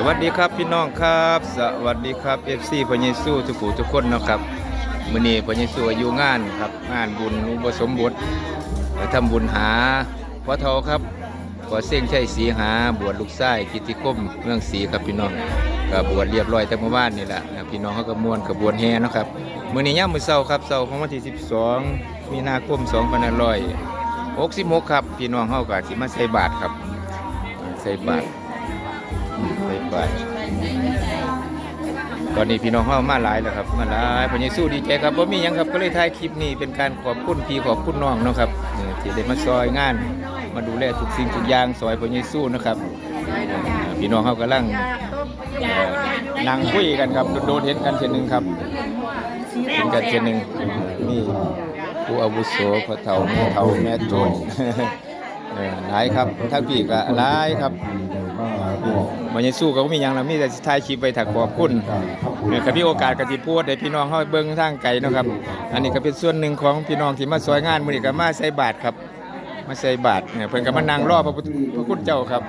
สวัสดีครับพี่น้องครับ สวัสดีครับเอฟซีพระเยซูทุกผู้ทุกคนนะครับมื้อนี้พระเยซูอายุงานครับงานบุญอุปสมบททำบุญหาพ่อเฒ่าครับขอเส้งชัยสีหาบวชลูกชายกิติคมเมืองศรีครับพี่น้องก็บวชเรียบร้อยแต่เมื่อวานนี่แหละพี่น้องเขาก็มวนขบวนแห่นะครับมื้อนี้ย่ามมื้อเช้าครับเช้าของวันที่ 12 มีนาคม2566ครับพี่น้องเฮาก็สิมาใส่บาตรครับใส่บาตร ไปไปตอนนี้พี่น้องเข้ามาหลายแล้วครับ มาหลายพระเยซูดีใจครับว่ามียังครับก็เลยถ่ายคลิปนี้เป็นการขอบคุณพี่ขอบคุณน้องนะครับเออที่ได้มาซอยงาน มาดูแลทุกสิ่งทุกอย่างซอยพระเยซูนะครับพี่น้องเขากำลังนั่งคุยกันครับโดนเห็นกันเช่นหนึ่งครับเห็นกันเช่นหนึ่งนี่ผู้อาวุโสพระเฒ่าแม่เฒ่าแม่โจนหลายครับถ้าพี่ก็หลายครับ มันยังสู้ก็บ่มีหยังแล้วมีแต่สิถ่ายคลิปไปถักขอบคุณเนี่ยครับมีโอกาสก็สิพูดให้พี่น้องเฮาเบิ่งทางไกลเนาะครับ อันนี้ก็เป็นส่วนหนึ่งของพี่น้องที่มาซอยงานมื้อนี้ก็มาใส่บาตรครับ มาใส่บาตรเนี่ยเพิ่นก็มานั่งรอพระพุทธพระคุณเจ้าครับ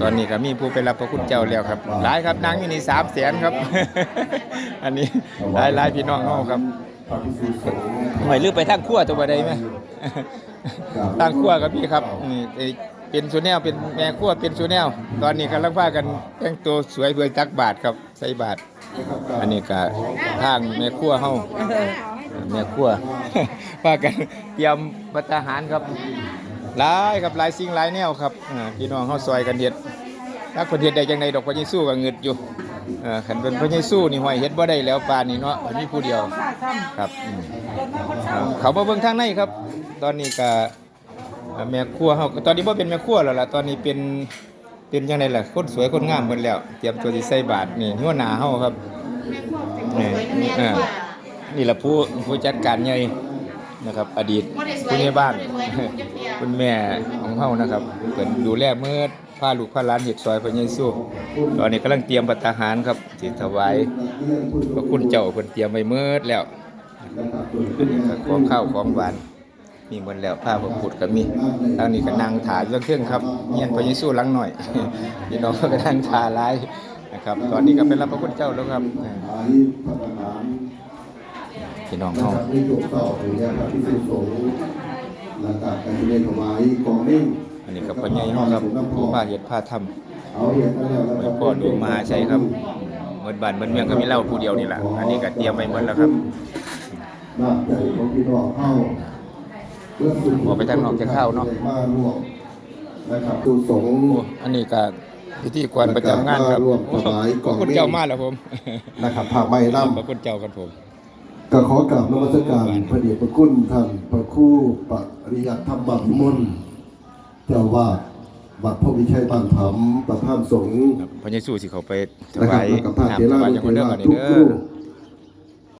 ตอนนี้ก็มีผู้ไปรับพระคุณเจ้าแล้วครับ หลายครับนั่งอยู่นี่3แสนครับ อันนี้หลายหลายพี่น้องเฮาครับหน่อยลืมไปทางครัวตัวบ่ได้ไหมทางครัวก็มีครับนี่ไอ้ เป็นซูแนลเป็นแม่ครัวเป็นซูแนลตอนนี้กำลังพากันแต่งตัวสวยเพื่อตักบาทครับใส่บาทอันนี้ก็ทางแม่ครัวเฮาแม่ครัวพากันเตรียมปัตตาหารครับหลายครับหลายสิ่งหลายแนวครับอ่าพี่น้องเฮาซอยกันเฮ็ดถ้าคนเฮ็ดได้จังไดดอกพระเยซูก็เงึดอยู่เออคันเป็นพระเยซูนี่ห้อยเฮ็ดบ่ได้แล้วปานนี้เนาะมีผู้เดียวครับ เขามาเบิ่งทางในครับ ตอนนี้ก็ แม่ครัวเฮาก็ตอนนี้บ่เป็นแม่ครัวแล้วล่ะตอนนี้เป็นเป็นจังไดล่ะคนสวยคนงามเบิดแล้ว เตรียมตัวสิใส่บาตรนี่หัวหน้าเฮาครับนี่เออนี่ล่ะผู้ผู้จัดการใหญ่นะครับ อดีตผู้ใหญ่บ้านคุณแม่ของเฮานะครับเพิ่นดูแลมื้อพาลูกพาหลานเฮ็ดซอยพระเยซูตอนนี้กำลังเตรียมปัตตาหารครับสิถวายพระคุณเจ้าเพิ่นเตรียมไว้มื้อแล้วอันนี้ก็ของข้าวของหวาน มีหมดแล้วผ้าพระพุทธก็มีทางนี้ก็นั่งถาเรื่องเครื่องครับเงียนพระเยซูหลังหน่อยพี่น้องก็นั่งถาไลายนะครับ ตอนนี้ก็เป็นรับพระคุณเจ้าแล้วครับพี่น้องเขาที่ถูกต่อถึงเนี่ยครับที่สุสงฆ์หลังจากการเรียนของไม้กองนิ่งอันนี้ก็ปัญญาเขาครับผู้ผ้าเห็ดผ้าทเอาเมาแล้วำไว้พ่อดูมหาชัยครับเมื่อบ้านเมื่อเมืองก็มีเล้าผู้เดียวนี่แหละอันนี้ก็เตรียมไว้หมดแล้วครับน้ำใจของพี่น้องเข้า อสุขออกไปทางนอกจะเข้าเนาะมาร่วมนะครับสุสงฆ์โอ้อันนี้ก็พิธีกรประจำงานครับร่วมถวายกขล่ออบงคุณเจ้ามาแล้วผมนะครับภาคใบน้ขอบคุณเจ้ากันผมำก็ขอกราบนมัสการพระเดชพระคุณท่านพระครู่ปริยัติธรรมบัพมนต์เจ้าวาดวัดพระวิชัยบ้านผำประพามสงฆ์ครับพระเยซูสิเขาไปถนะครัวาบยแล้วก็พระเทน้ำถระวายมุอย่างนีคนเดียวรากัชนนี่ทุกเด้คู่อ